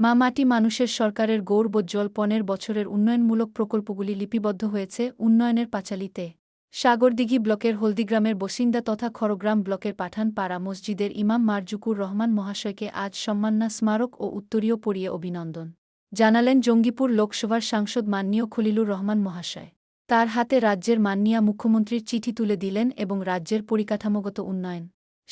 মা মাটি মানুষের সরকারের গৌরবোজ্জ্বল পনেরো বছরের উন্নয়নমূলক প্রকল্পগুলি লিপিবদ্ধ হয়েছে উন্নয়নের পাঁচালিতে। সাগরদিঘি ব্লকের হলদিগ্রামের বসিন্দা তথা খড়গ্রাম ব্লকের পাঠানপাড়া মসজিদের ইমাম মারজুকুর রহমান মহাশয়কে আজ সম্মাননা স্মারক ও উত্তরীয় পড়িয়ে অভিনন্দন। জানালেন জঙ্গিপুর লোকসভার সাংসদ মাননীয় খলিলুর রহমান মহাশয়। তার হাতে রাজ্যের মাননীয়া মুখ্যমন্ত্রীর চিঠি তুলে দিলেন এবং রাজ্যের পরিকাঠামোগত উন্নয়ন।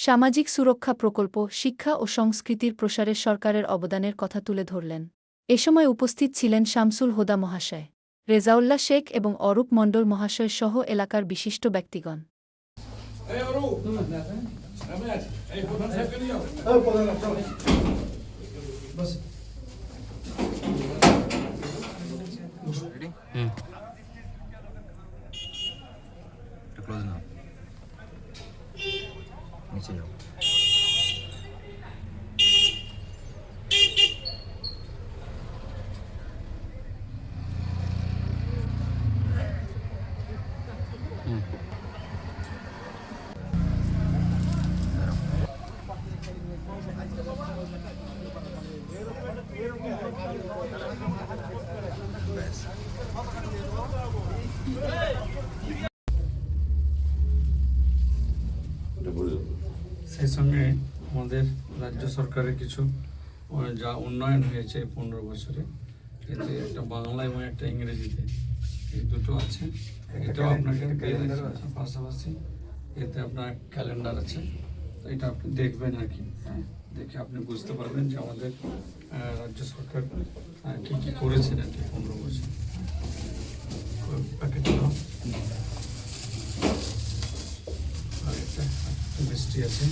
সামাজিক সুরক্ষা প্রকল্প শিক্ষা ও সংস্কৃতির প্রসারে সরকারের অবদানের কথা তুলে ধরলেন। এ সময় উপস্থিত ছিলেন শামসুল হোদা মহাশয় রেজাউল্লাহ শেখ এবং অরূপ মণ্ডল মহাশয় সহ এলাকার বিশিষ্ট ব্যক্তিগণ। Hey, Aru! ছিল Best. Hmm. সেই সঙ্গে আমাদের রাজ্য সরকারের কিছু যা উন্নয়ন হয়েছে পনেরো বছরে এতে একটা বাংলা এবং একটা ইংরেজিতে এই দুটো আছে। এটাও আপনাকে। পাশাপাশি এতে আপনার ক্যালেন্ডার আছে। তো এটা আপনি দেখবেন আর কি। হ্যাঁ দেখে আপনি বুঝতে পারবেন যে আমাদের রাজ্য সরকার কী কী করেছেন আর কি পনেরো মিষ্টি আছে।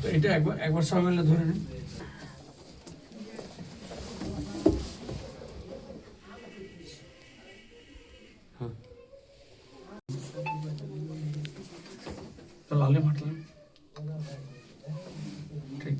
তো এটা একবার একবার সবাই মিলে ধরে নিন। লালে মাটলাম। ঠিক।